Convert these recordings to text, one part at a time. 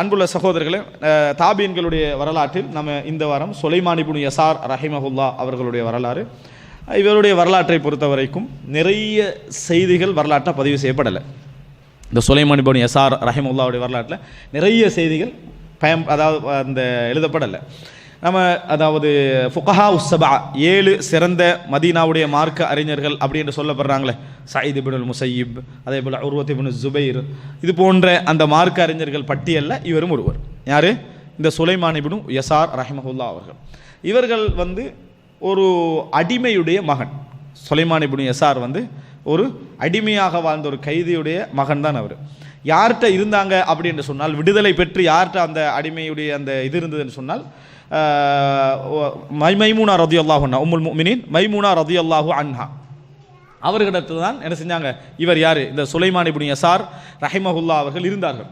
அன்புள்ள சகோதரர்களே தாபியன்களுடைய தாபீன்களுடைய வரலாற்றில் நம்ம இந்த வாரம் சுலைமான் இப்னு யசார் ரஹிமஹுல்லா அவர்களுடைய வரலாறு. இவருடைய வரலாற்றை பொறுத்த வரைக்கும் நிறைய செய்திகள் வரலாற்றை பதிவு செய்யப்படலை. இந்த சுலைமான் இப்னு யசார் ரஹிமுல்லாவுடைய வரலாற்றில் நிறைய செய்திகள் பயம் அதாவது அந்த எழுதப்படலை. நம்ம அதாவது ஃபுகஹா உஸ்ஸபா ஏழு சிறந்த மதீனாவுடைய மார்க்க அறிஞர்கள் அப்படின்னு சொல்லப்படுறாங்களே. சயீத் இபின் முசையிப் அதே போல் உருவத் இபின் ஜுபைர். இது போன்ற அந்த மார்க்க அறிஞர்கள் பட்டியலில் இவரும் ஒருவர். யார்? இந்த சுலைமான் இப்னு யசார் ரஹிமஹுல்லா அவர்கள். இவர்கள் வந்து ஒரு அடிமையுடைய மகன். சுலைமான் இப்னு யசார் வந்து ஒரு அடிமையாக வாழ்ந்த ஒரு கைதியுடைய மகன் தான் அவர். யார்கிட்ட இருந்தாங்க அப்படின்னு சொன்னால் விடுதலை பெற்று யார்கிட்ட அந்த அடிமையுடைய அந்த இது இருந்ததுன்னு சொன்னால் மை மைமூனா ரதி அல்லாஹு உம்முல் முமினின் மைமூனா ரதி அல்லாஹு அன்ஹா. அவர்களிடத்தில் தான் என்ன செஞ்சாங்க? இவர் யார்? இந்த சுலைமான் இப்னு சார் ரஹிமஹுல்லா அவர்கள் இருந்தார்கள்.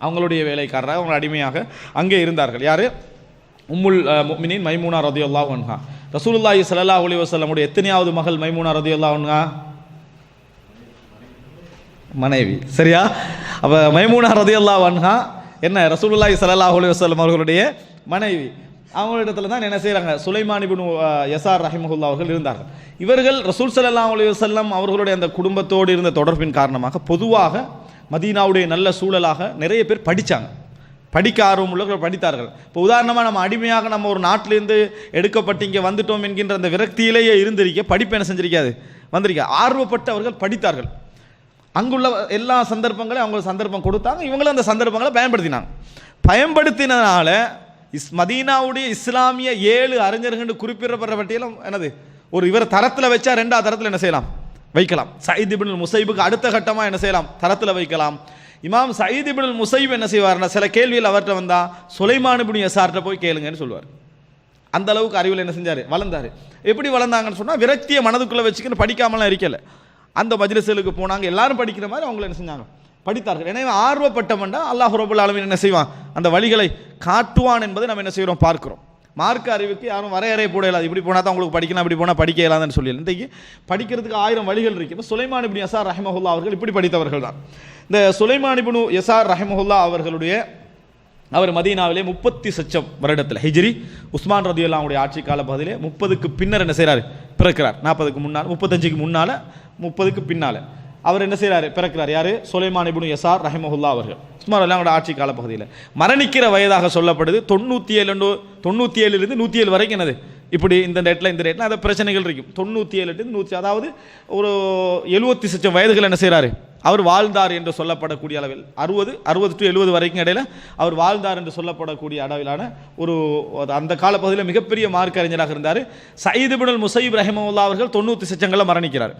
அவங்களுடைய வேலைக்காரராக அவங்க அடிமையாக அங்கே இருந்தார்கள். யார்? உம்முல் அஹ், மைமூனா ரதி அல்லாஹ் அன்ஹா. ரசூலுல்லாஹி ஸல்லல்லாஹு அலி வசல்லமுடைய எத்தனையாவது மகள் மைமூனா ரதி அல்லாஹ் அன்ஹா? மனைவி. சரியா? அப்போ மைமூனா ரதி அல்லாஹ் அன்ஹா என்ன ரசூலுல்லாய் ஸல்லல்லாஹு அலைஹி வஸல்லம் அவர்களுடைய மனைவி. அவங்களிடத்துல தான் என்ன செய்கிறாங்க சுலைமான் எஸ்ஆர் ரஹிமஹுல்லா அவர்கள் இருந்தார்கள். இவர்கள் ரசூல் சல்லா அலைஹி வஸல்லம் அவர்களுடைய அந்த குடும்பத்தோடு இருந்த தொடர்பின் காரணமாக பொதுவாக மதீனாவுடைய நல்ல சூழலாக நிறைய பேர் படித்தாங்க படிக்க ஆர்வம் உள்ளவர்கள் படித்தார்கள். இப்போ உதாரணமாக நம்ம அடிமையாக நம்ம ஒரு நாட்டிலேருந்து எடுக்கப்பட்டு இங்கே வந்துட்டோம் என்கின்ற அந்த விரக்தியிலேயே இருந்திருக்க படிப்பு என்ன செஞ்சிருக்காது? வந்திருக்க. ஆர்வப்பட்டவர்கள் படித்தார்கள். அங்குள்ள எல்லா சந்தர்ப்பங்களையும் அவங்க சந்தர்ப்பம் கொடுத்தாங்க. இவங்களும் அந்த சந்தர்ப்பங்களை பயன்படுத்தினாங்க. பயன்படுத்தினால இஸ் மதீனாவுடைய இஸ்லாமிய ஏழு அறிஞர்கள் குறிப்பிடப்படுற பட்டியலும் என்னது? ஒரு இவர் தரத்தில் வச்சா ரெண்டாவது தரத்தில் என்ன செய்யலாம்? வைக்கலாம். சயீத் இபின் முசைபுக்கு அடுத்த கட்டமாக என்ன செய்யலாம்? தரத்தில் வைக்கலாம். இமாம் சயீத் இபின் முசைப் என்ன செய்வார்னா சில கேள்வியில் அவர்கிட்ட வந்தால் சுலைமான் இப்னு யசார்கிட்ட போய் கேளுங்கன்னு சொல்லுவார். அந்த அளவுக்கு அறிவில் என்ன செஞ்சார்? வளர்ந்தார். எப்படி வளர்ந்தாங்கன்னு சொன்னால் விரக்தியை மனதுக்குள்ளே வச்சுக்கின்னு படிக்காமலாம் இருக்கலை. அந்த மஜ்லிஸ்களுக்கு போனாங்க. எல்லாரும் படிக்கிற மாதிரி அவங்கள என்ன செஞ்சாங்க? படித்தார்கள். எனவே ஆர்வப்பட்டவன்டா அல்லாஹ் ரபுல் ஆலமின் என்ன செய்வான்? அந்த வழிகளை காட்டுவான் என்பதை நம்ம என்ன செய்கிறோம் பார்க்கிறோம். மார்க்க அறிவுக்கு யாரும் வரையறை போட இயலாது. இப்படி போனால் தான் உங்களுக்கு படிக்கணும் இப்படி போனால் படிக்க இயலாதுன்னு சொல்லி இன்றைக்கு படிக்கிறதுக்கு ஆயிரம் வழிகள் இருக்கு. இப்போ சுலைமான் இப்னு யசார் ரஹமஹுல்லா அவர்கள் இப்படி படித்தவர்கள் தான். இந்த சுலைமான் இப்னு யசார் ரஹமஹுல்லா அவர்களுடைய அவர் மதீனாவிலே முப்பத்தி சச்சம் வருடத்தில் ஹிஜ்ரி. உஸ்மான் ரதி அல்லாவுடைய ஆட்சி கால பகுதியிலே முப்பதுக்கு பின்னர் என்ன செய்கிறார் பிறக்கிறார். நாற்பதுக்கு முன்னால் முப்பத்தஞ்சுக்கு முன்னால் முப்பதுக்கு பின்னால். அவர் என்ன செய்கிறாரு பிறக்கிறார். யார்? சுலைமான் இபுனு எஸ்ஆர் ரஹிமஹுல்லா அவர்கள். உஸ்மான் அல்லாவோட ஆட்சி கால பகுதியில். மரணிக்கிற வயதாக சொல்லப்படுது. தொண்ணூற்றி ஏழு தொண்ணூற்றி ஏழுலேருந்து நூற்றி ஏழு வரைக்கும் என்னது? இப்படி இந்த டேட்டில் இந்த டேட்டில் அந்த பிரச்சனைகள் இருக்கும். தொண்ணூற்றி ஏழு நூற்றி அதாவது ஒரு எழுபத்தி சச்சம் வயதுகள் என்ன செய்கிறாரு அவர் வாழ்ந்தார் என்று சொல்லப்படக்கூடிய அளவில் அறுபது அறுபது டு எழுபது வரைக்கும் இடையில் அவர் வாழ்ந்தார் என்று சொல்லப்படக்கூடிய அளவிலான ஒரு அந்த காலப்பகுதியில் மிகப்பெரிய மார்க் அறிஞராக இருந்தார். சயீது பினல் முசைப் ரஹிமவுல்லா அவர்கள் தொண்ணூற்றி சச்சங்களில் மரணிக்கிறார்.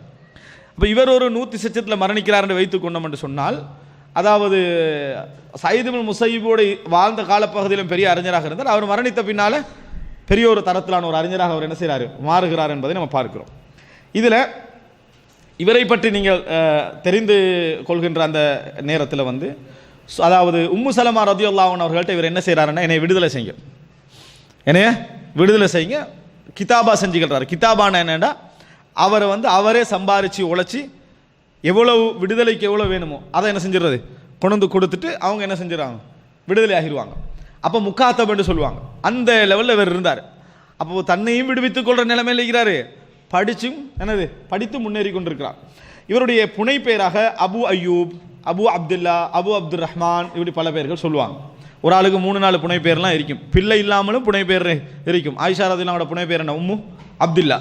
அப்போ இவர் ஒரு நூற்றி சச்சத்தில் மரணிக்கிறார் என்று வைத்துக் கொண்டோம் என்று சொன்னால் அதாவது சயீது பின் முசைபோடு வாழ்ந்த காலப்பகுதியிலும் பெரிய அறிஞராக இருந்தார். அவர் மரணித்த பின்னால் பெரிய ஒரு தரத்திலான ஒரு அறிஞராக அவர் என்ன செய்கிறார் மாறுகிறார் என்பதை நம்ம பார்க்கிறோம். இதில் இவரை பற்றி நீங்கள் தெரிந்து கொள்கின்ற அந்த நேரத்தில் வந்து அதாவது உம்மு சலமா ரதியுல்லாவன் அவர்கள்ட்ட இவர் என்ன செய்கிறாருன்னா என்னை விடுதலை செய்யுங்க. என்னைய விடுதலை செய்யுங்க. கிதாபா செஞ்சுக்கிறார் கிதாபான என்னென்னா அவரை வந்து அவரே சம்பாரித்து உழைச்சி எவ்வளவு விடுதலைக்கு எவ்வளோ வேணுமோ அதை என்ன செஞ்சிடுறது? கொண்டு வந்து கொடுத்துட்டு அவங்க என்ன செஞ்சிடறாங்க? விடுதலை ஆகிடுவாங்க அப்போ முக்காத்தபன்னு சொல்லுவாங்க. அந்த லெவலில் இவர் இருந்தார். அப்போ தன்னையும் விடுவித்துக் கொள்கிற நிலைமையில் இருக்கிறாரு படிச்சும் என்னது படித்து முன்னேறி கொண்டிருக்கிறார். இவருடைய புனை பெயராக அபு அய்யூப் அபு அப்துல்லா அபு அப்துல் ரஹ்மான் இப்படி பல பேர்கள் சொல்லுவாங்க. ஒரு ஆளுக்கு மூணு நாலு புனை பேர்லாம் இருக்கும். பிள்ளை இல்லாமலும் புனை பேர் இருக்கும். ஆயிஷா ரதிலாவோட புனை பேர் என்ன? உம்மு அப்துல்லா.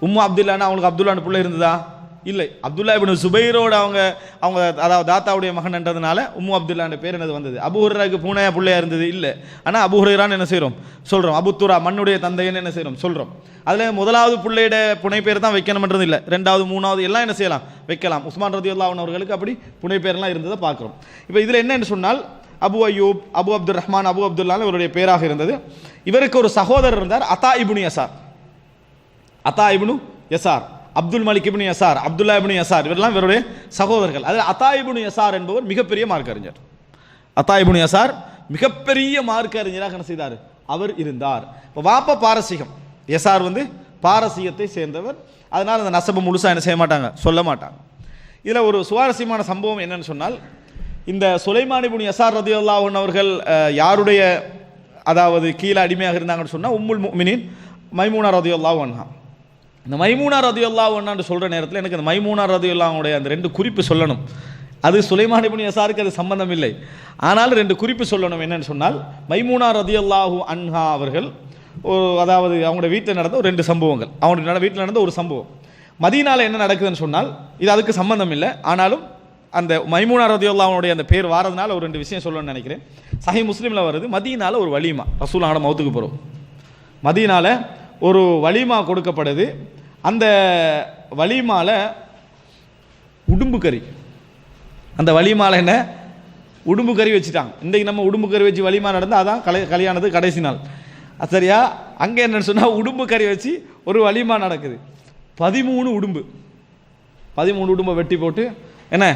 உம்மு அப்துல்லான்னு அவங்களுக்கு அப்துல்லான்னு பிள்ளை இருந்ததா? இல்லை. அப்துல்லா இபின் சுபைரோட அவங்க அவங்க அதாவது தாத்தாவுடைய மகன்ன்றதுனால உம்மு அப்துல்லான்ற பேர் என்னது வந்தது. அபு பூனையா பிள்ளையா இருந்தது? இல்லை. ஆனால் அபுஹுரான்னு என்ன செய்கிறோம் சொல்கிறோம் அபுத்துரா மண்ணுடைய தந்தைன்னு என்ன செய்கிறோம் சொல்கிறோம் அதில் முதலாவது பிள்ளையோட புனை பேர் தான் வைக்கணும்ன்றது இல்லை. ரெண்டாவது மூணாவது எல்லாம் என்ன செய்யலாம்? வைக்கலாம். உஸ்மான் ரதி அவர்களுக்கு அப்படி புனை பேர்லாம் இருந்ததை பார்க்குறோம். இப்போ இதில் என்னன்னு சொன்னால் அபு அய்யூப் அபு அப்துல் ரஹ்மான் அபு அப்துல்லான்னு இவருடைய பேராக இருந்தது. இவருக்கு ஒரு சகோதரர் இருந்தார் அத்தா இபுனு யசார். அத்தா இபுனு யசார். அப்துல் மலிக் இப்னு யசார் அப்துல்லா இப்னு யசார் இவரெல்லாம் இவருடைய சகோதரர்கள். அதில் அத்தா இப்னு யசார் என்பவர் மிகப்பெரிய மார்க் அறிஞர். அத்தா இப்னு யசார் மிகப்பெரிய மார்க் அறிஞராக என்ன செய்தார்? அவர் இருந்தார். இப்போ வாப்ப பாரசீகம். எஸ்ஆர் வந்து பாரசீகத்தை சேர்ந்தவர். அதனால் அந்த நசபை முழுசாக என்ன செய்ய மாட்டாங்க? சொல்ல மாட்டாங்க. இதில் ஒரு சுவாரஸ்யமான சம்பவம் என்னன்னு சொன்னால் இந்த சுலைமானிபுன் எஸ்ஆர் ரதி அல்லாஹன் அவர்கள் யாருடைய அதாவது கீழே அடிமையாக இருந்தாங்கன்னு சொன்னால் உம்முல் மினின் மைமூனா ரதி அல்லாஹ் இந்த மைமூனா ரதியுல்லா அல்லாஹ் சொல்கிற நேரத்தில் எனக்கு அந்த மைமூனா ரதி அந்த ரெண்டு குறிப்பு சொல்லணும். அது சுலைமான் இபின் யசாருக்கு அது சம்பந்தம் இல்லை. ஆனாலும் ரெண்டு குறிப்பு சொல்லணும் என்னன்னு சொன்னால் மைமூனா ரதியுல்லாஹு அன்ஹா அவர்கள் ஒரு அதாவது அவங்களோட வீட்டில் நடந்த ஒரு ரெண்டு சம்பவங்கள். அவங்களுடைய வீட்டில் நடந்த ஒரு சம்பவம். மதியனால் என்ன நடக்குதுன்னு சொன்னால் இது அதுக்கு சம்பந்தம் இல்லை. ஆனாலும் அந்த மைமூனா ரதியுல்லாவுடைய அந்த பேர் வாரதுனால ஒரு ரெண்டு விஷயம் சொல்லணும்னு நினைக்கிறேன். சஹி முஸ்லீமில் வருது மதியனால் ஒரு வலிமா. ரசூலான மௌத்துக்கு போகிறோம் மதியனால் ஒரு வலிமா கொடுக்கப்படுது. அந்த வலிமால உடும்பு கறி அந்த வலிமால என்ன? உடும்பு கறி வச்சுட்டாங்க. இன்றைக்கி நம்ம உடும்பு கறி வச்சு வலிமா நடந்தால் அதான் கலை கல்யாணத்து கடைசி நாள். அது சரியா? அங்கே என்னன்னு சொன்னால் உடும்பு கறி வச்சு ஒரு வலிமா நடக்குது. பதிமூணு உடும்பு. பதிமூணு உடும்பை வெட்டி போட்டு என்ன?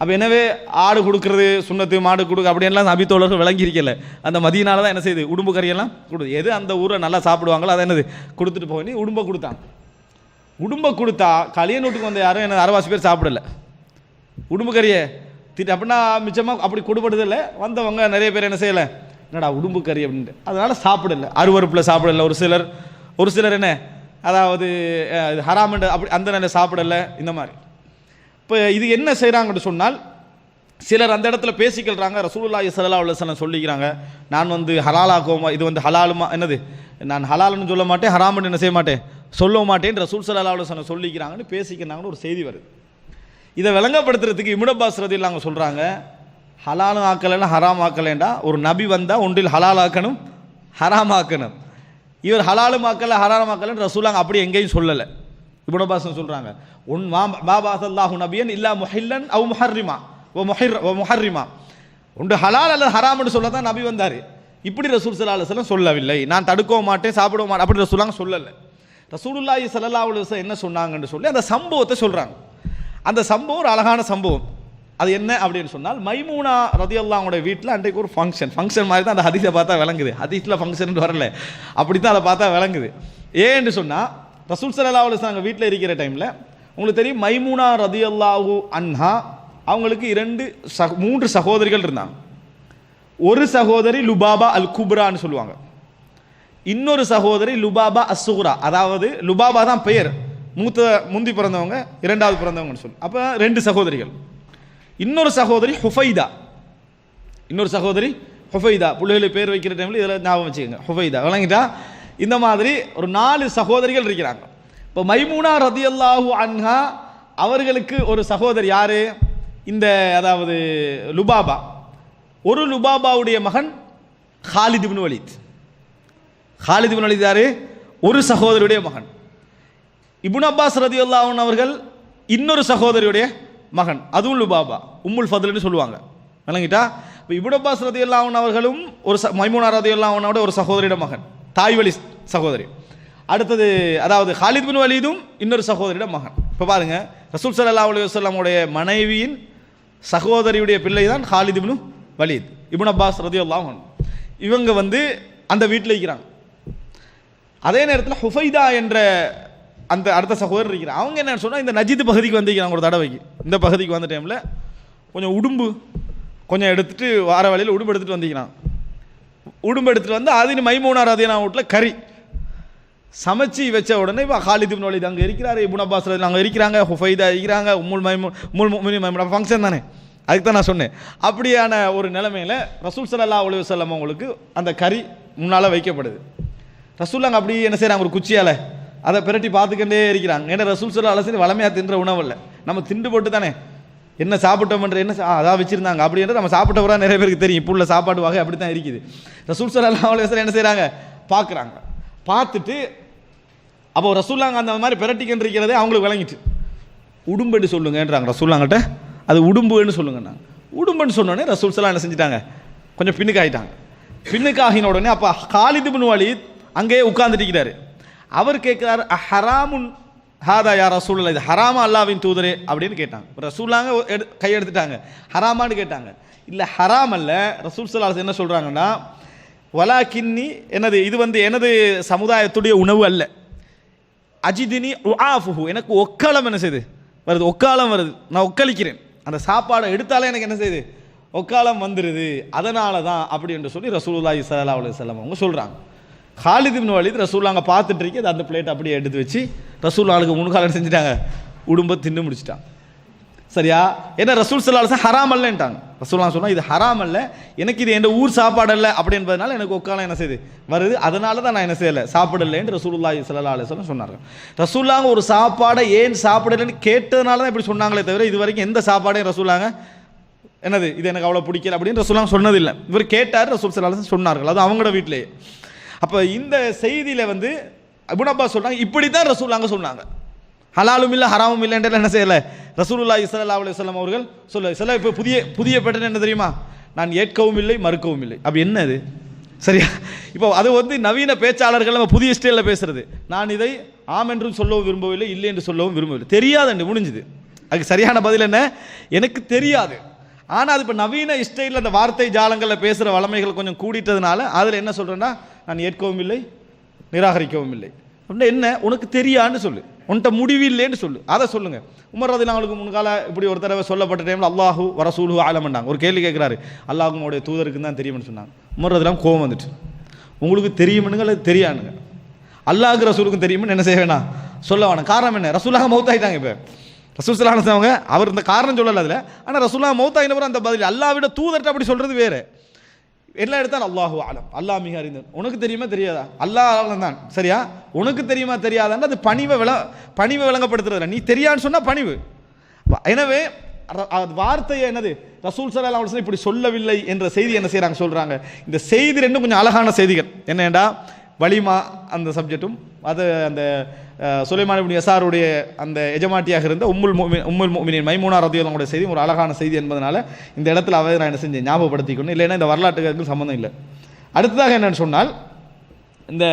அப்போ எனவே ஆடு கொடுக்குறது சுண்ணத்து மாடு கொடுக்க அப்படின்லாம் அபித்தோழர்கள் விளங்கியிருக்கல. அந்த மதியனால தான் என்ன செய்யுது? உடும்பு கறியெல்லாம் கொடுது எது அந்த ஊரை நல்லா சாப்பிடுவாங்களோ அதை என்னது? கொடுத்துட்டு போய் உடும்பை கொடுத்தாங்க உடும்பை கொடுத்தா கலியனூட்டுக்கு வந்த யாரும் என்ன அரைவாசி பேர் சாப்பிடல. உடும்பு கறியை திட்டு அப்படின்னா மிச்சமாக அப்படி கொடுப்படுதில்ல வந்தவங்க நிறைய பேர் என்ன செய்யலை? என்னடா உடும்பு கறி அப்படின்ட்டு. அதனால் சாப்பிடல. அருவறுப்பில் சாப்பிடல. ஒரு சிலர் ஒரு சிலர் என்ன அதாவது அஹ், ஹராமண்டு அப்படி அந்த நிலை சாப்பிடல. இந்த மாதிரி. இப்போ இது என்ன செய்கிறாங்கன்னு சொன்னால் சிலர் அந்த இடத்துல பேசிக்கிறாங்க ரசூலுல்லாஹி ஸல்லல்லாஹு அலைஹி சொல்லிக்கிறாங்க நான் வந்து ஹலாலாக்குவோமா இது வந்து ஹலாலுமா என்னது? நான் ஹலாலுன்னு சொல்ல மாட்டேன் ஹராம்னு என்ன செய்ய மாட்டேன்? சொல்ல மாட்டேன் ரசூல் ஸல்லல்லாஹு அலைஹி சொல்லிக்கிறாங்கன்னு பேசிக்கிறாங்கன்னு ஒரு செய்தி வருது. இதை விளங்கப்படுத்துறதுக்கு இமுடபாஸ் ரதியில் அவங்க சொல்கிறாங்க ஹலாலும் ஆக்கலைன்னா ஹராம் ஆக்கலைண்டா ஒரு நபி வந்தால் ஒன்றில் ஹலால் ஆக்கணும் ஹராம் ஆக்கணும். இவர் ஹலாலும் ஆக்கலை ஹராம் ஆக்கலைன்னு ரசூலாங்க அப்படி எங்கேயும் சொல்லலை. இபுனபாசன் சொல்கிறாங்க உன் மா பாபாஸ் அல்லாஹு நபியன் இல்லா முஹில்லன் அவ் முஹர்ரிமா ஓ முஹிர் ஓ முஹர்ரிமா. ஒன்று ஹலால் அல்லது ஹராம்னு சொல்ல தான் நபி வந்தார். இப்படி ரசூல் சல்லா அலுவலம் சொல்லவில்லை. நான் தடுக்கவும் மாட்டேன் சாப்பிடவும் மாட்டேன் அப்படி ரசூலாங்க சொல்லலை. ரசூலுல்லாஹி சல்லா அலுவலம் என்ன சொன்னாங்கன்னு சொல்லி அந்த சம்பவத்தை சொல்கிறாங்க அந்த சம்பவம் ஒரு அழகான சம்பவம். அது என்ன அப்படின்னு சொன்னால் மைமூனா ரதியல்லாவோட வீட்டில் அன்றைக்கு ஒரு ஃபங்க்ஷன் ஃபங்க்ஷன் மாதிரி தான் அந்த ஹதீஸை பார்த்தா விளங்குது. ஹதீஸில் ஃபங்க்ஷன் வரல. அப்படி தான் அதை பார்த்தா விளங்குது. ஏன்னு சொன்னால் ரசூல் சல்லா அலுவலம் வீட்டில் இருக்கிற டைமில் உங்களுக்கு தெரியும் மைமூனா ரதியல்லாஹு அன்ஹா அவங்களுக்கு இரண்டு சக மூன்று சகோதரிகள் இருந்தாங்க. ஒரு சகோதரி லுபாபா அல் குப்ரான்னு சொல்லுவாங்க. இன்னொரு சகோதரி லுபாபா அசுகுரா அதாவது லுபாபா தான் பெயர். மூத்த முந்தி பிறந்தவங்க இரண்டாவது பிறந்தவங்கன்னு சொல்லு. அப்போ ரெண்டு சகோதரிகள். இன்னொரு சகோதரி ஹுஃபைதா. இன்னொரு சகோதரி ஹுஃபைதா. பிள்ளைகளுக்கு பேர் வைக்கிற டைமில் இதில் ஞாபகம் வச்சுக்கோங்க. ஹுஃபைதா. விளங்கிட்டா? இந்த மாதிரி ஒரு நாலு சகோதரிகள் இருக்கிறாங்க. இப்போ மைமூனா ரதியல்லாஹு அன்ஹா அவர்களுக்கு ஒரு சகோதரி யார்? இந்த அதாவது லுபாபா. ஒரு லுபாபாவுடைய மகன் ஹாலித் இப்னு ஹாலித் இப்னு யாரு? ஒரு சகோதரியுடைய மகன். இபுன் அப்பாஸ் ரதியுல்லாஹன் அவர்கள் இன்னொரு சகோதரியுடைய மகன் அதுவும் லுபாபா உம்முல் ஃபதுல்னு சொல்லுவாங்க. விளங்கிட்டா? இப்போ இபுன் அப்பாஸ் அல்லாவன் அவர்களும் ஒரு ச மைமூனா ரதியுல்லாஹனோட ஒரு சகோதரியோட மகன் தாய் வழி சகோதரி. அடுத்தது அதாவது ஹாலித் பின் வலீதும் இன்னொரு சகோதரியோட மகன். இப்போ பாருங்க ரசூல் சல்லா அலி வஸல்லமுடைய மனைவியின் சகோதரியுடைய பிள்ளை தான் ஹாலித் இப்னு வலீத் இபுன் அப்பாஸ் ரதி அல்லாஹன் இவங்க வந்து அந்த வீட்டில் இருக்கிறாங்க. அதே நேரத்தில் ஹுஃபைதா என்ற அந்த அடுத்த சகோதரர் இருக்கிறார். அவங்க என்ன சொன்னால் இந்த நஜித் பகுதிக்கு வந்திருக்கிறாங்க ஒரு தடவைக்கு. இந்த பகுதிக்கு வந்த டைமில் கொஞ்சம் உடும்பு கொஞ்சம் எடுத்துகிட்டு வார வழியில் உடும்பு எடுத்துகிட்டு வந்திருக்கிறான். உடும்பு எடுத்துகிட்டு வந்து அதின் மைமூனார் அதே நான் வீட்டில் கறி. சமைச்சு வச்ச உடனே இப்போ ஹாலித் இப்னு அங்கே இருக்கிறாரு இப்னு அப்பாஸ் அங்கே இருக்கிறாங்க ஹுஃபைதா இருக்கிறாங்க உம்முல் மைமூ உம்முல் முமினி மைமூன் ஃபங்க்ஷன் தானே? அதுக்கு தான் நான் சொன்னேன். அப்படியான ஒரு நிலைமையில் ரசூல் சல்லா உலக செல்லம் அவங்களுக்கு அந்த கறி முன்னால் வைக்கப்படுது. ரசூல்லாங்க அப்படி என்ன செய்கிறாங்க ஒரு குச்சியால் அதை பிரட்டி பார்த்துக்கிட்டே இருக்கிறாங்க. ஏன்னா ரசூல் சொல்ல அலசி வளமையாக தின்ற உணவு இல்லை. நம்ம திண்டு போட்டு தானே என்ன சாப்பிட்டோம்ன்ற என்ன அதான் வச்சுருந்தாங்க. அப்படின்றது நம்ம சாப்பிட்டவரா நிறைய பேருக்கு தெரியும். இப்போ உள்ள சாப்பாடு வகை அப்படி தான் இருக்குது. ரசூல் சல்லா அலுவலம் என்ன செய்கிறாங்க பார்க்குறாங்க. பார்த்துட்டு அப்போ ரசூல்லாங்க அந்த மாதிரி பிரட்டிக்கிட்டு இருக்கிறதே அவங்களுக்கு விளங்கிட்டு. உடும்புன்னு சொல்லுங்கன்றாங்க ரசூல்லாங்கிட்ட அது உடும்புன்னு சொல்லுங்கண்ணா உடும்புன்னு சொன்னோடனே ரசூல் சலாம் என்ன செஞ்சிட்டாங்க? கொஞ்சம் பின்னுக்காகிட்டாங்க பின்னுக்காகின ஆகின உடனே அப்போ ஹாலித் பின் வலீத் அங்கேயே உட்கார்ந்துட்டு அவர் கேட்குறாரு ஹராமுன் ஹாதா யார் ரசூல் இது ஹராமா அல்லாவின் தூதரே அப்படின்னு கேட்டாங்க. இப்ப ரசூலாங்க எடு கையெடுத்துட்டாங்க ஹராமான்னு கேட்டாங்க. இல்லை ஹராம் அல்ல. ரசூல் சலாஸ் என்ன சொல்கிறாங்கன்னா வலா கின்னி எனது இது வந்து எனது சமுதாயத்துடைய உணவு அல்ல. அஜிதினி ஆஃபுஹு எனக்கு ஒக்காலம் என்ன செய்யுது வருது ஒக்காலம் வருது. நான் ஒக்களிக்கிறேன் அந்த சாப்பாடை எடுத்தாலே எனக்கு என்ன செய்யுது ஒக்காலம் வந்துடுது அதனால தான் அப்படி என்று சொல்லி ரசூலுல்லாஹி ஸல்லல்லாஹு அலைஹி வஸல்லம் அவங்க சொல்கிறாங்க ஹாலிதிபின் இப்னு வலித் ரசூல் அங்கே பார்த்துட்டு இருக்கி அந்த பிளேட் அப்படியே எடுத்து வச்சு ரசூல் ஆளுக்கு முன்காலம் செஞ்சுட்டாங்க உடும்ப தின்னு முடிச்சிட்டாங்க சரியா? ஏன்னா ரசூல் சல்லாஹ் ஹராம் அல்லன்ட்டாங்க. ரசூல்லாம் சொன்னா இது ஹராம் அல்ல எனக்கு இது என் ஊர் சாப்பாடு அல்ல அப்படி என்பதனால எனக்கு உட்காலம் என்ன செய்யுது? வருது. அதனால தான் நான் என்ன செய்யலை? சாப்பிடலைன்னு ரசூல்லா ஸல்லல்லாஹு அலைஹி சொன்னாங்க. ரசூல்லாங்க ஒரு சாப்பாடை ஏன் சாப்பிடலைன்னு கேட்டதுனால தான் இப்படி சொன்னாங்களே தவிர இது வரைக்கும் எந்த சாப்பாடையும் ரசூலாங்க என்னது இது எனக்கு அவ்வளோ பிடிக்கல அப்படின்னு ரசூலாங்க சொன்னதில்லை. இவர் கேட்டார் ரசூல் சல்லல்லாஹு சொன்னார்கள். அது அவங்களோட வீட்டிலேயே. அப்போ இந்த செய்தியில் வந்து அபுனப்பா சொல்கிறாங்க இப்படி தான் ரசூலாங்க சொன்னாங்க. ஹலாலும் இல்லை ஹராமும் இல்லைன்ற என்ன செய்யலை? ரசூலுல்லா இஸ்லா அலைஹி வஸல்லம் அவர்கள் சொல்ல சில இப்போ புதிய புதிய பேட்டர்ன் என்ன தெரியுமா? நான் ஏற்கவும் இல்லை மறுக்கவும் இல்லை. அப்படி என்ன அது சரியா? இப்போ அது வந்து நவீன பேச்சாளர்கள் நம்ம புதிய ஸ்டைலில் பேசுறது. நான் இதை ஆம் என்றும் சொல்லவும் விரும்பவில்லை இல்லை என்று சொல்லவும் விரும்பவில்லை. தெரியாதுண்டு முடிஞ்சுது. அதுக்கு சரியான பதில் என்ன? எனக்கு தெரியாது. ஆனால் அது இப்போ நவீன ஸ்டைலில் அந்த வார்த்தை ஜாலங்களில் பேசுகிற வளமைகள் கொஞ்சம் கூடிட்டதுனால அதில் என்ன சொல்கிறேன்னா நான் ஏற்கவும் இல்லை நிராகரிக்கவும் இல்லை அப்படின்னா என்ன? உனக்கு தெரியான்னு சொல்லு. உன்கிட்ட முடிவு இல்லைன்னு சொல்லு. அதை சொல்லுங்க. உமர் ரதி அவங்களுக்கு முன்கால இப்படி ஒரு தடவை சொல்லப்பட்ட டைமில் அல்லாஹு வரசூலு ஆலமண்டாங்க ஒரு கேள்வி கேட்குறாரு அல்லாஹுடைய தூதருக்கு தான் தெரியும்னு சொன்னாங்க. உமர் ரதிலாம் கோவம் வந்துட்டு உங்களுக்கு தெரியுமுனுங்க அல்லது தெரியானுங்க? அல்லாஹ் ரசூலுக்கும் தெரியும்னு என்ன செய்ய வேணாம்? சொல்ல வேணாம். காரணம் என்ன? ரசூலாக மௌத்தாயிட்டாங்க இப்போ. ரசூல் சலாஹ் அவங்க அவர் இந்த காரணம் சொல்லலை அதில். ஆனால் ரசூல்லா மௌத்தாயினவர் அந்த பதில் அல்லாவிட தூதர்கிட்ட அப்படி சொல்கிறது வேறு. எல்லா இடத்தாலும் அல்லாஹு ஆலம் அல்லாஹ் மிக அறிந்தவன். உனக்கு தெரியுமா தெரியாதா? அல்லாஹ் ஆலம் தான் சரியா? உனக்கு தெரியுமா தெரியாதான்னு அது பணிவை விள பணிவை விளங்கப்படுத்துறது நீ தெரியான்னு சொன்னால் பணிவு. எனவே வார்த்தையை என்னது? ரசூல் சலா அலுவலம் இப்படி சொல்லவில்லை என்ற செய்தி என்ன செய்கிறாங்க சொல்கிறாங்க இந்த செய்தி ரெண்டும் கொஞ்சம் அழகான செய்திகள். என்னடா வலிமா அந்த சப்ஜெக்ட்டும் அது அந்த அஹ், சுலைமான் இப்னு அந்த எஜமாட்டியாக இருந்த உம்முல் மோமின் உம்முல் மோமினின் மைமூனா ரதியுல்லாவுடைய செய்தி ஒரு அழகான செய்தி என்பதனால இந்த இடத்துல அவை நான் என்ன செஞ்சேன் ஞாபகப்படுத்திக்கணும். இல்லைன்னா இந்த வரலாற்றுக்கு சம்மந்தம் இல்லை. அடுத்ததாக என்னென்னு சொன்னால் இந்த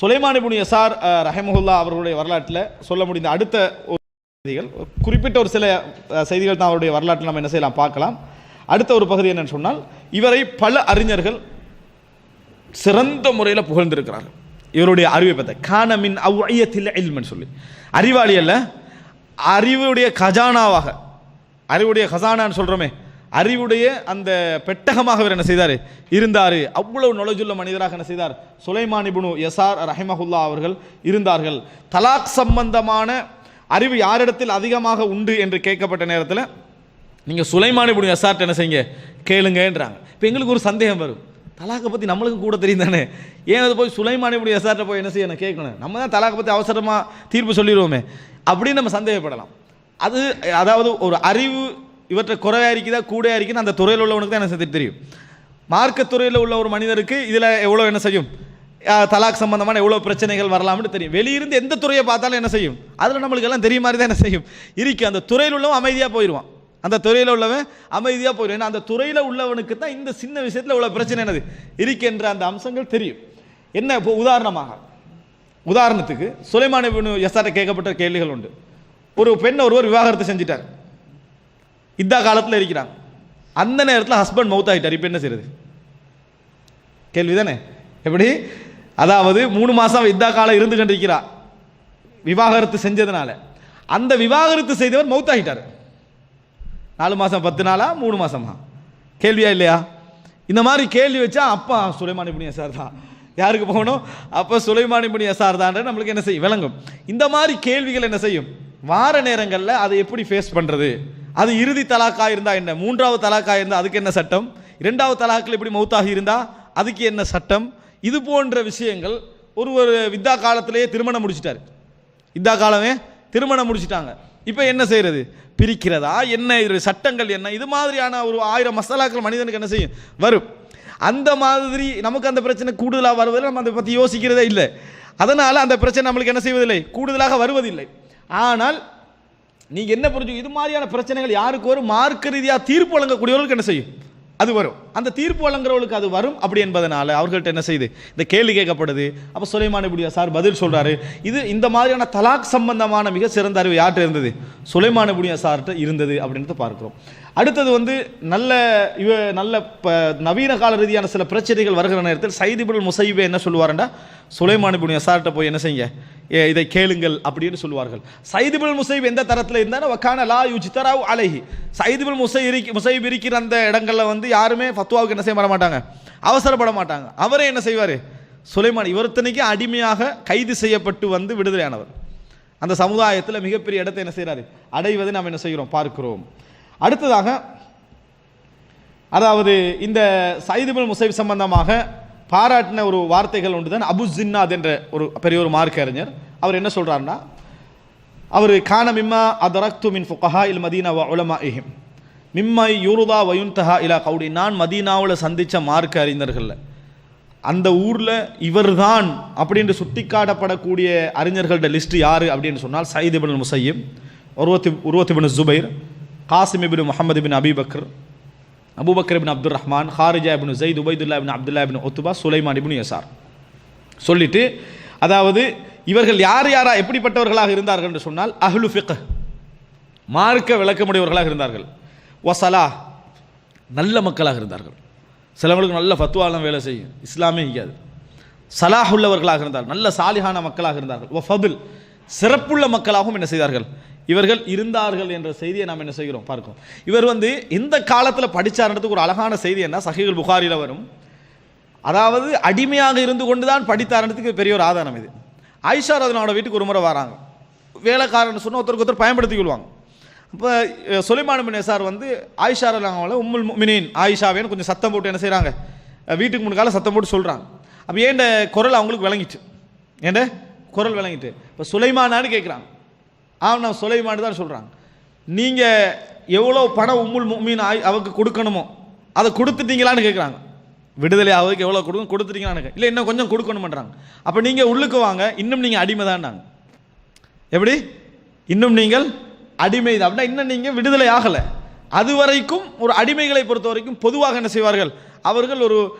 சுலைமான் இப்னு யசார் அஹ், அவருடைய அவர்களுடைய வரலாற்றில் சொல்ல முடிந்த அடுத்த ஒரு செய்திகள் குறிப்பிட்ட ஒரு சில செய்திகள் தான் அவருடைய வரலாற்றில் நம்ம என்ன செய்யலாம் பார்க்கலாம். அடுத்த ஒரு பகுதி என்னென்னு சொன்னால் இவரை பல அறிஞர்கள் சிறந்த முறையில் புகழ்ந்திருக்கிறார்கள். இவருடைய அறிவை பற்றி கானமின் அவ்வையத்தில் இல்மன் சொல்லி. அறிவாளி அல்ல அறிவுடைய கஜானாவாக. அறிவுடைய கஜானான்னு சொல்கிறோமே அறிவுடைய அந்த பெட்டகமாக இவர் என்ன செய்தார்? இருந்தார். அவ்வளவு நுழைஜுள்ள மனிதராக என்ன செய்தார்? சுலைமான் இப்னு எஸ்ஆர் ரஹிமஹுல்லா அவர்கள் இருந்தார்கள். தலாக் சம்பந்தமான அறிவு யாரிடத்தில் அதிகமாக உண்டு என்று கேட்கப்பட்ட நேரத்தில் நீங்கள் சுலைமான் இப்னு எஸ்ஆர்ட் என்ன செய்யுங்க? கேளுங்கன்றாங்க. இப்போ எங்களுக்கு ஒரு சந்தேகம் வரும். தலாக்கை பற்றி நம்மளுக்கும் கூட தெரியும் தானே ஏன் அது போய் சுலைமானிபுடி இப்னு போய் என்ன செய்யணும்? கேட்கணும். நம்ம தான் தலாக்கை பற்றி அவசரமாக தீர்ப்பு சொல்லிடுவோமே. அப்படின்னு நம்ம சந்தேகப்படலாம். அது அதாவது ஒரு அறிவு இவற்றை குறையா இருக்குதா கூட இருக்குன்னு அந்த துறையில் உள்ளவனுக்கு தான் என்ன தெரியும். மார்க்கத்துறையில் உள்ள ஒரு மனிதருக்கு இதில் எவ்வளோ என்ன செய்யும்? தலாக் சம்பந்தமான எவ்வளோ பிரச்சனைகள் வரலாம்னு தெரியும். வெளியிருந்து எந்த துறையை பார்த்தாலும் என்ன செய்யும்? அதில் நம்மளுக்கு எல்லாம் தெரிய மாதிரி தான் என்ன செய்யும். இருக்கு அந்த துறையில் உள்ளவன் அமைதியாக போயிடுவான் அந்த துறையில் உள்ளவன் அமைதியாக போயிடும் ஏன்னா அந்த துறையில் உள்ளவனுக்கு தான் இந்த சின்ன விஷயத்தில் இவ்வளோ பிரச்சனை என்னது? இருக்கின்ற அந்த அம்சங்கள் தெரியும். என்ன இப்போ உதாரணமாக உதாரணத்துக்கு சுலைமான இப்னு கேட்கப்பட்ட கேள்விகள் உண்டு. ஒரு பெண் ஒருவர் விவாகரத்து செஞ்சிட்டார். இதா காலத்தில் இருக்கிறாங்க அந்த நேரத்தில் ஹஸ்பண்ட் மவுத் ஆகிட்டார் இப்போ என்ன செய்யுது கேள்வி தானே எப்படி? அதாவது மூணு மாதம் இதா காலம் இருந்து கொண்டிருக்கிறா விவாகரத்து செஞ்சதுனால. அந்த விவாகரத்து செய்தவர் மவுத் ஆகிட்டார் நாலு மாதம் பத்து நாளா மூணு மாசமா? கேள்வியா இல்லையா? இந்த மாதிரி கேள்வி வச்சா அப்பா சுலைமான் இப்படி சார் தான். யாருக்கு போகணும்? அப்போ சுலைமான் இப்படி சார் தான் நம்மளுக்கு என்ன செய்யும்? விளங்கும். இந்த மாதிரி கேள்விகள் என்ன செய்யும்? வார நேரங்களில் அதை எப்படி ஃபேஸ் பண்ணுறது அது இறுதி தலாக்கா இருந்தால் என்ன? மூன்றாவது தலாக்கா இருந்தால் அதுக்கு என்ன சட்டம்? இரண்டாவது தலாக்கில் எப்படி மௌத்தாகி இருந்தால் அதுக்கு என்ன சட்டம்? இது போன்ற விஷயங்கள் ஒரு ஒரு வித்தா காலத்திலேயே திருமணம் முடிச்சிட்டாரு. வித்தா காலமே திருமணம் முடிச்சிட்டாங்க. இப்போ என்ன செய்கிறது பிரிக்கிறதா? என்ன இது சட்டங்கள் என்ன? இது மாதிரியான ஒரு ஆயிரம் மசாலாக்கள் மனிதனுக்கு என்ன செய்யும்? வரும். அந்த மாதிரி நமக்கு அந்த பிரச்சனை கூடுதலாக வருவதில்லை. நம்ம அதை பற்றி யோசிக்கிறதே இல்லை. அதனால் அந்த பிரச்சனை நம்மளுக்கு என்ன செய்வதில்லை? கூடுதலாக வருவதில்லை. ஆனால் நீங்கள் என்ன புரிஞ்சு இது மாதிரியான பிரச்சனைகள் யாருக்கு ஒரு மார்க்க ரீதியாக தீர்ப்பு வழங்கக்கூடியவர்களுக்கு என்ன செய்யும்? அது வரும். அந்த தீர்ப்பு வழங்குறவங்களுக்கு அது வரும். அப்படி என்பதனால அவர்கள்ட்ட என்ன செய்யுது இந்த கேள்வி கேட்கப்படுது. அப்போ சுலைமான் இப்படியா சார் பதில் சொல்கிறாரு இது இந்த மாதிரியான தலாக் சம்பந்தமான மிக சிறந்த அறிவு யார்கிட்ட இருந்தது? சுலைமான் இப்படியா சார்கிட்ட இருந்தது அப்படின்றத பார்க்குறோம். அடுத்தது வந்து நல்ல இவ நல்ல ப நவீன கால ரீதியான சில பிரச்சனைகள் வருகிற நேரத்தில் சைதிபுல் முசைபே என்ன சொல்லுவாருண்டா? சுலைமான் புனிய சார்ட்ட போய் என்ன செய்யுங்க? ஏ, இதை கேளுங்கள் அப்படின்னு சொல்லுவார்கள். சைதிபுல் முசைப் எந்த தரத்தில் இருந்தாலும் வக்கான லா யூ சித்தராவ் அழகி சைதிபுல் முசை இருக்கு முசைப் இருக்கிற அந்த இடங்களில் வந்து யாருமே ஃபத்வாவுக்கு என்ன செய்ய மாட்டாங்க அவசரப்பட மாட்டாங்க. அவரே என்ன செய்வார்? சுலைமான் இவர்த்தனைக்கு அடிமையாக கைது செய்யப்பட்டு வந்து விடுதலையானவர். அந்த சமுதாயத்தில் மிகப்பெரிய இடத்தை என்ன செய்கிறாரு அடைவதை நாம் என்ன செய்கிறோம்? பார்க்கிறோம். அடுத்ததாக அதாவது இந்த சைதுபுல் முசைப் சம்பந்தமாக பாராட்டின ஒரு வார்த்தைகள் ஒன்று தான் அபு ஜின்னாத் என்ற ஒரு பெரிய ஒரு மார்க் அறிஞர். அவர் என்ன சொல்கிறாருன்னா அவர் கான மிம்மா அதரக்து மின் ஃபுகஹா இல் மதீனா வ உலமா இஹிம் மிம்மை யூருதா வயுன்தஹா இலா கவுடி நான் மதீனாவில் சந்தித்த மார்க் அறிஞர்களில் அந்த ஊரில் இவர்தான் அப்படின்னு சுட்டிக்காட்டப்படக்கூடிய அறிஞர்களோட லிஸ்ட் யார் அப்படின்னு சொன்னால் சயித் இபின் முசையம் உருவத்தி உருவத்திபின் ஜுபைர் காசிம் இபின் முகமது பின் அபிபக்ர் Abu Bakr ibn Abdul Rahman ஹாரிஜா ibn Zaid Ubaidullah ibn Abdullah ibn ஒத்துபா Sulaiman ibn Yasar. சொல்லிட்டு அதாவது இவர்கள் யார் யாரா எப்படிப்பட்டவர்களாக இருந்தார்கள் என்று சொன்னால் அஹ்லு ஃபிக் மார்க்க விளக்கமுடையவர்களாக இருந்தார்கள். வசலா நல்ல மக்களாக இருந்தார்கள். சிலவங்களுக்கு நல்ல ஃபத்வாலாம் வேலை செய்யும். இஸ்லாமே செய்யாது சலாஹ் உள்ளவர்களாக இருந்தார்கள். நல்ல சாலிஹான மக்களாக இருந்தார்கள். ஓ ஃபபில் சிறப்புள்ள மக்களாகவும் என்ன செய்தார்கள்? இவர்கள் இருந்தார்கள் என்ற செய்தியை நாம் என்ன செய்கிறோம்? பார்க்கிறோம். இவர் வந்து இந்த காலத்தில் படித்தார்ன்றதுக்கு ஒரு அழகான செய்தி என்ன? சகிகள் புகாரியில் வரும். அதாவது அடிமையாக இருந்து கொண்டு தான் படித்தார்ன்றதுக்கு பெரிய ஒரு ஆதாரம் இது. ஆயிஷா ரதனோட வீட்டுக்கு ஒரு முறை வராங்க. வேலைக்காரன் சொன்ன ஒருத்தருக்கு ஒருத்தர் பயன்படுத்திக் கொள்வாங்க. அப்போ சொலிமானு பின் சார் வந்து ஆயிஷா ரலாங்கள உம்முல் மினின் ஆயிஷாவேன்னு கொஞ்சம் சத்தம் போட்டு என்ன செய்கிறாங்க வீட்டுக்கு முன்னுக்கால சத்தம் போட்டு சொல்கிறாங்க அப்போ ஏண்ட குரல் அவங்களுக்கு விளங்கிச்சு? ஏண்ட குரல் விளங்கிட்டு இப்போ சுலைமானான்னு கேட்குறாங்க ஆம் நான் சுலைமானு தான் சொல்கிறாங்க நீங்கள் எவ்வளோ பணம் உம்முல் மீன் ஆய் அவருக்கு கொடுக்கணுமோ அதை கொடுத்துட்டீங்களான்னு கேட்குறாங்க விடுதலை அவருக்கு எவ்வளோ கொடுக்கும் கொடுத்துட்டீங்களான்னு இல்லை இன்னும் கொஞ்சம் கொடுக்கணுமன்றாங்க. அப்போ நீங்கள் உள்ளுக்கு வாங்க இன்னும் நீங்கள் அடிமை தான்னாங்க எப்படி? இன்னும் நீங்கள் அடிமை தான் அப்படின்னா இன்னும் நீங்கள் விடுதலை ஆகலை. அது வரைக்கும் ஒரு அடிமைகளை பொறுத்த வரைக்கும் பொதுவாக என்ன செய்வார்கள்? அவர்கள் ஒரு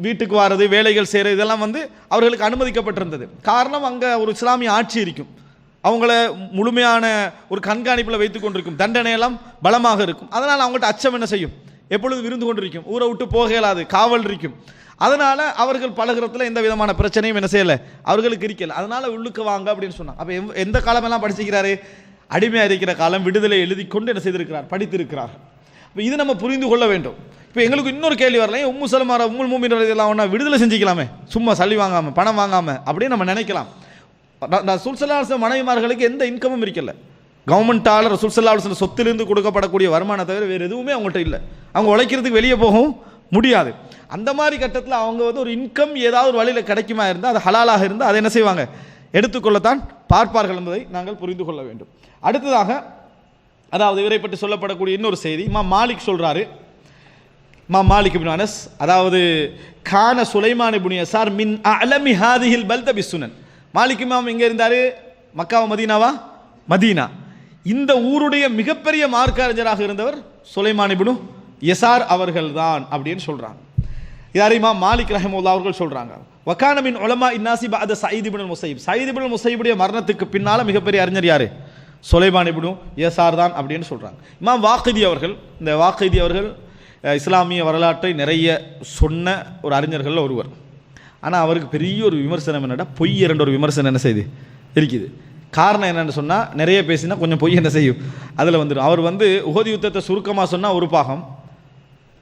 வீட்டுக்கு வர்றது வேலைகள் செய்கிறது இதெல்லாம் வந்து அவர்களுக்கு அனுமதிக்கப்பட்டிருந்தது. காரணம் அங்கே ஒரு இஸ்லாமிய ஆட்சி இருக்கும். அவங்கள முழுமையான ஒரு கண்காணிப்பில் வைத்து கொண்டிருக்கும். தண்டனையெல்லாம் பலமாக இருக்கும். அதனால் அவங்கள்ட்ட அச்சம் என்ன செய்யும்? எப்பொழுது விருந்து கொண்டிருக்கும்? ஊரை விட்டு போக இயலாது. காவல் இருக்கும். அதனால் அவர்கள் பழகிறதுல எந்த விதமான பிரச்சனையும் என்ன செய்யலை? அவர்களுக்கு இருக்கல அதனால் உள்ளுக்கு வாங்க அப்படின்னு சொன்னாங்க அப்போ எந்த- எந்த காலமெல்லாம் படிச்சிருக்கிறாரு அடிமையாக இருக்கிற காலம் விடுதலை எழுதி கொண்டு என்ன செய்திருக்கிறார்? படித்திருக்கிறார். இப்போ இது நம்ம புரிந்து கொள்ள வேண்டும். இப்போ எங்களுக்கு இன்னொரு கேள்வி வரல. உம்மு சலமார உம்முல் மூமின் இதெல்லாம் ஒன்றா விடுதலை செஞ்சுக்கலாமே. சும்மா சளி வாங்காமல் பணம் வாங்காமல் அப்படின்னு நம்ம நினைக்கலாம். ரசூல் சல்லாஹ் மனைவிமார்களுக்கு எந்த இன்கமும் இருக்கல. கவர்மெண்ட்டால் ரசூல் சல்லாஹ் சொத்திலிருந்து கொடுக்கப்படக்கூடிய வருமானம் தவிர வேறு எதுவுமே அவங்கள்ட்ட இல்லை. அவங்க உழைக்கிறதுக்கு வெளியே போகவும் முடியாது. அந்த மாதிரி கட்டத்தில் அவங்க வந்து ஒரு இன்கம் ஏதாவது ஒரு வழியில் கிடைக்குமா இருந்தால் அது ஹலாலாக இருந்தால் அதை என்ன செய்வாங்க? எடுத்துக்கொள்ளத்தான் பார்ப்பார்கள் என்பதை நாங்கள் புரிந்து கொள்ள வேண்டும். அடுத்ததாக அதாவது இவரை பற்றி சொல்லப்படக்கூடிய இன்னொரு செய்தி மா மாலிக் சொல்கிறாரு மா மாலிக் இப்னு அனஸ் அதாவது கான சுலைமான் இப்னு யசார் மின் அலமி ஹாதிஹில் பல்த பிசுனன் மாலிக் இமாம் எங்கே இருந்தார்? மக்காவா மதீனாவா? மதீனா. இந்த ஊருடைய மிகப்பெரிய மார்க்கறிஞராக இருந்தவர் சுலைமான் இப்னு யசார் அவர்கள்தான் அப்படின்னு சொல்கிறாங்க யாரையுமா மாலிக் ரஹமுல்லா அவர்கள் சொல்கிறாங்க வக்கான மின் உலமா இன்னாசி பாத சயீத் இப்னு முசைப். சயீத் முசைபுடைய மரணத்துக்கு பின்னால் மிகப்பெரிய அறிஞர் யாரு? சுலைமான் இப்னு ஏசார் தான் அப்படின்னு சொல்கிறாங்க இமாம் வாக்கிதி அவர்கள் இந்த வாக்கிதி அவர்கள் இஸ்லாமிய வரலாற்றை நிறைய சொன்ன ஒரு அறிஞர்களில் ஒருவர். ஆனால் அவருக்கு பெரிய ஒரு விமர்சனம் என்னடா பொய் இரண்டு ஒரு விமர்சனம் என்ன செய்யுது இருக்குது. காரணம் என்னென்னு சொன்னால் நிறைய பேசினா கொஞ்சம் பொய் என்ன செய்யும்? அதில் வந்துடும் அவர் வந்து உகதி யுத்தத்தை சுருக்கமாக சொன்னால் ஒரு பாகம்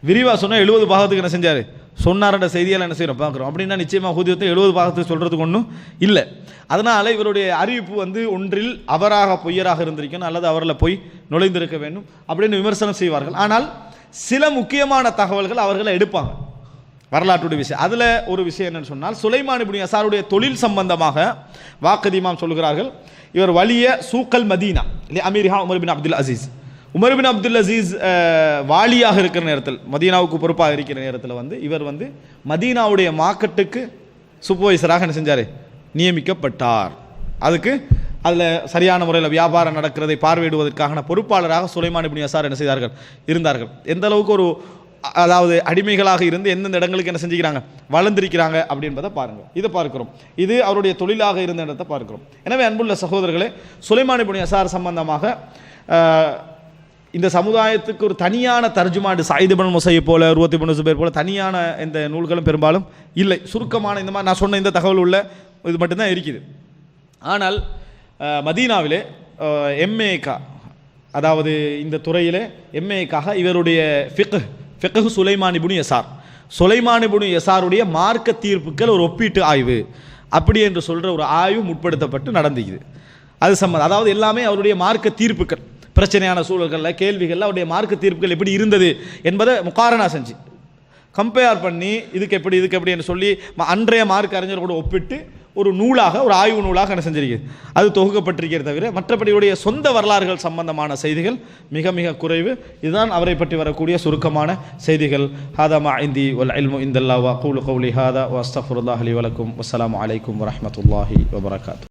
விரிவாக சொன்னால் எழுபது பாகத்துக்கு என்ன செஞ்சார்? சொன்னார்ன்ற செய்தியால் என்ன செய்கிறோம் பார்க்குறோம். அப்படின்னா நிச்சயமாக ஊதியத்தை எழுபது பாகத்துக்கு சொல்கிறதுக்கு ஒன்றும் இல்லை. அதனால் இவருடைய அறிவிப்பு வந்து ஒன்றில் அவராக பொய்யராக இருந்திருக்கணும் அல்லது அவரில் போய் நுழைந்திருக்க வேண்டும் அப்படின்னு விமர்சனம் செய்வார்கள். ஆனால் சில முக்கியமான தகவல்கள் அவர்களை எடுப்பாங்க. வரலாற்றுடைய விஷயம். அதில் ஒரு விஷயம் என்னன்னு சொன்னால் சுலைமான் இப்படி யசாருடைய தொழில் சம்பந்தமாக வாக்கதிமாம் சொல்கிறார்கள் இவர் வலிய சூக்கல் மதீனா இல்லை அமீர்ஹா உமர் பின் அப்துல் அசீஸ். உமர்பின் அப்துல் அசீஸ் வாலியாக இருக்கிற நேரத்தில் மதீனாவுக்கு பொறுப்பாக இருக்கிற நேரத்தில் வந்து இவர் வந்து மதீனாவுடைய மார்க்கெட்டுக்கு சூப்பர்வைசராக என்ன செஞ்சார்? நியமிக்கப்பட்டார். அதுக்கு அதில் சரியான முறையில் வியாபாரம் நடக்கிறதை பார்வையிடுவதற்கான பொறுப்பாளராக சுலைமான் இப்னு யசார் என்ன செய்தார்கள்? இருந்தார்கள். எந்த அளவுக்கு ஒரு அதாவது அடிமைகளாக இருந்து எந்தெந்த இடங்களுக்கு என்ன செஞ்சுக்கிறாங்க? வளர்ந்திருக்கிறாங்க அப்படின்றத பாருங்கள். இதை பார்க்கிறோம். இது அவருடைய தொழிலாக இருந்த இடத்தை பார்க்கிறோம். எனவே அன்புள்ள சகோதரர்களே சுலைமான் புனி அசார் சம்பந்தமாக இந்த சமுதாயத்துக்கு ஒரு தனியான தர்ஜுமாண்டு சாயிதுபன் முசையை போல ருவத்தி பன் சுபேர் போல தனியான இந்த நூல்களும் பெரும்பாலும் இல்லை. சுருக்கமான இந்த மாதிரி நான் சொன்ன இந்த தகவல் உள்ள இது மட்டும்தான் இருக்குது. ஆனால் மதீனாவிலே எம்ஏகா அதாவது இந்த துறையிலே எம்ஏக்காக இவருடைய ஃபிக்கு ஃபிக்கு சுலைமான் இப்னு யசார். சுலைமான் இப்னு மார்க்க தீர்ப்புக்கள் ஒரு ஒப்பீட்டு ஆய்வு. அப்படி என்று சொல்கிற ஒரு ஆய்வு முற்படுத்தப்பட்டு நடந்துக்குது. அது சம்மந்தம் அதாவது எல்லாமே அவருடைய மார்க்க தீர்ப்புக்கள் பிரச்சனையான சூழல்களில் கேள்விகளில் அவருடைய மார்க்க தீர்ப்புகள் எப்படி இருந்தது என்பதை முக்காரணா செஞ்சு கம்பேர் பண்ணி இதுக்கு எப்படி இதுக்கு எப்படி என்று சொல்லி அன்றைய மார்க் அறிஞர் ஒப்பிட்டு ஒரு நூலாக ஒரு ஆய்வு நூலாக என்ன செஞ்சிருக்கிறது. அது தொகுக்கப்பட்டிருக்கிறது தவிர மற்றபடி சொந்த வரலாறுகள் சம்பந்தமான செய்திகள் மிக மிக குறைவு. இதுதான் அவரை பற்றி வரக்கூடிய சுருக்கமான செய்திகள். ஹாதா மா இந்தி வல் அல்மு இந்தல்லா வா கூலு கௌலி ஹாதா வஸ்தஃபுல்லாஹ் அலி வலக்கும் வசலாம் அலைக்கும் வரமத்துல்லாஹி வபரகாத்து